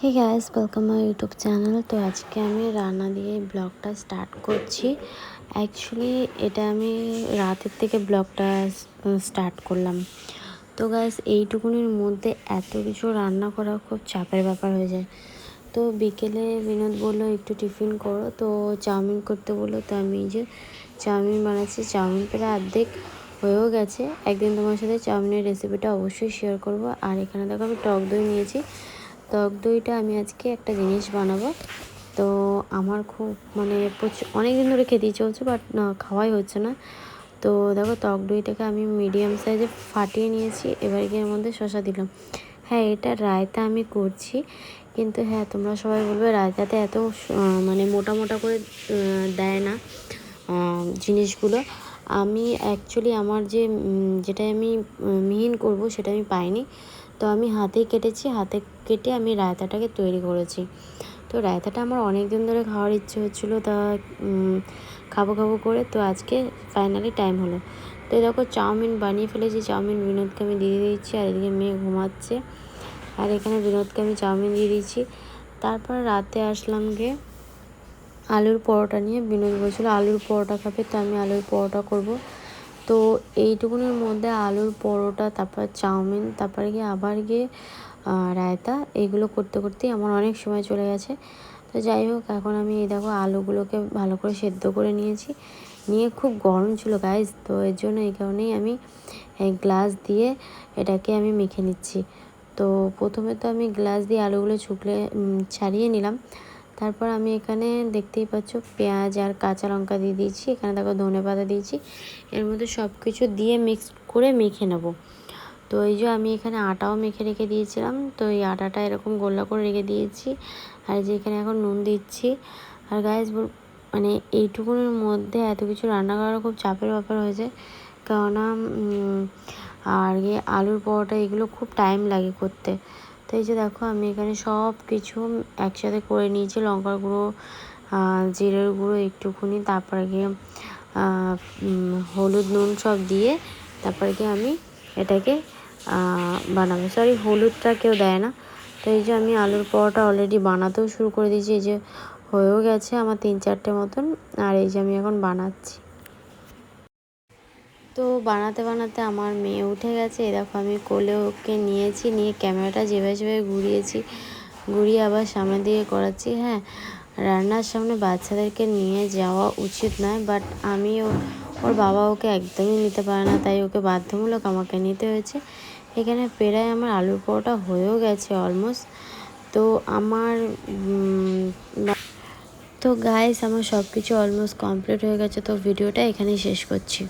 Hey guys welcome my YouTube channel তো আজকে আমি রান্না দিয়ে ব্লগটা স্টার্ট করছি। অ্যাকচুয়ালি এটা আমি রাতের থেকে ব্লগটা স্টার্ট করলাম। তো গ্যাস এইটুকুনির মধ্যে এত কিছু রান্না করা খুব চাপের ব্যাপার হয়ে যায়। তো বিকেলে বিনোদ বলল, একটু টিফিন করো। তো চাউমিন করতে বলল, তো আমি যে চাউমিন বানাচ্ছি, চাউমিন প্রায় অর্ধেক হয়েও গেছে। একদিন তোমার সাথে চাউমিনের রেসিপিটা অবশ্যই শেয়ার করব। আর এখানে দেখো আমি টক দই নিয়েছি। টক দইটা, আমি আজকে একটা জিনিস বানাবো। তো আমার খুব মানে অনেক দিন ধরে খেতেই চলছে বাট খাওয়াই হচ্ছে না। তো দেখো টক দইটাকে আমি মিডিয়াম সাইজে ফাটিয়ে নিয়েছি, এবার গিয়ে এর মধ্যে শশা দিলাম। হ্যাঁ এটা রায়তা আমি করছি, কিন্তু হ্যাঁ তোমরা সবাই বলবে রায়তাতে এত মানে মোটা মোটা করে দেয় না জিনিসগুলো। আমি অ্যাকচুয়ালি আমার যে যেটা আমি মিহিন করব সেটা আমি পাইনি। তো আমি হাতেই কেটেছি, হাতে কেটে আমি রায়তাটাকে তৈরি করেছি। তো রায়তাটা আমার অনেক দিন ধরে খাওয়ার ইচ্ছে হচ্ছিল, তা খাব খাব করে, তো আজকে ফাইনালি টাইম হলো। তো দেখো চাউমিন বানিয়ে ফেলেছি, চাউমিন বিনোদকে আমি দিয়ে দিয়েছি, আর এদিকে মেয়ে ঘুমাচ্ছে। আর এখানে বিনোদকে আমি চাউমিন দিয়ে দিয়েছি। তারপর রাতে আসলাম গিয়ে আলুর পরোটা নিয়ে, বিনোদ বলছিলো, আলুর পরোটা খাবে, তো আমি আলুর পরোটা করব। তো এইটুকুনির মধ্যে আলুর পরোটা, তারপর চাউমিন, তারপরে গিয়ে আবার গিয়ে রায়তা, এইগুলো করতে করতেই আমার অনেক সময় চলে গেছে। তো যাই হোক, এখন আমি এই দেখো আলুগুলোকে ভালো করে সেদ্ধ করে নিয়েছি। নিয়ে খুব গরম ছিল গাইজ তো এর জন্য এই কারণেই আমি গ্লাস দিয়ে এটাকে আমি মেখে নিচ্ছি। তো প্রথমে তো আমি গ্লাস দিয়ে আলুগুলো ছুকলে ছাড়িয়ে নিলাম। তারপর আমি এখানে দেখতেই পাচ্ছ পেঁয়াজ আর কাঁচা লঙ্কা দিয়ে দিয়েছি। এখানে দেখো ধনে পাতা দিয়েছি। এর মধ্যে সব কিছু দিয়ে মিক্স করে মেখে নেব। তো এই যে আমি এখানে আটাও মেখে রেখে দিয়েছিলাম। তো এই আটাটা এরকম গোল্লা করে রেখে দিয়েছি। আর যে এখানে এখন নুন দিচ্ছি। আর গাইজ মানে এইটুকুনের মধ্যে এত কিছু রান্না করার খুব চাপের ব্যাপার হয়েছে। কেননা আর আলুর পরোটা, এগুলো খুব টাইম লাগে করতে। তো এই যে দেখো, আমি এখানে সব কিছু একসাথে করে নিয়েছি। লঙ্কার গুঁড়ো জিরের গুঁড়ো একটুখানি, তারপরে গিয়ে হলুদ নুন সব দিয়ে তারপরে গিয়ে আমি এটাকে বানাবো। সরি হলুদটা কেউ দেয় না। তো এই যে আমি আলুর পরোটা অলরেডি বানাতেও শুরু করে দিয়েছি। এই যে হয়েও গেছে আমার তিন চারটে মতন। আর এই যে আমি এখন বানাচ্ছি। তো বানাতে বানাতে আমার মেয়ে উঠে গেছে। দেখো আমি কোলে ওকে নিয়েছি, নিয়ে ক্যামেরাটা যেভাবে যেভাবে ঘুরিয়েছি। ঘুরিয়ে আবার সামনের দিকে করাচ্ছি হ্যাঁ। রান্নার সামনে বাচ্চাদেরকে নিয়ে যাওয়া উচিত নয় বাট আমিও ওর বাবা ওকে একদমই নিতে পারে না, তাই ওকে বাধ্যমূলক আমাকে নিতে হয়েছে। এখানে প্রায় আমার আলুর পরোটা হয়েও গেছে অলমোস্ট তো আমার তো গাইস আমার সব কিছু অলমোস্ট কমপ্লিট হয়ে গেছে, তো ভিডিওটা এখানেই শেষ করছি।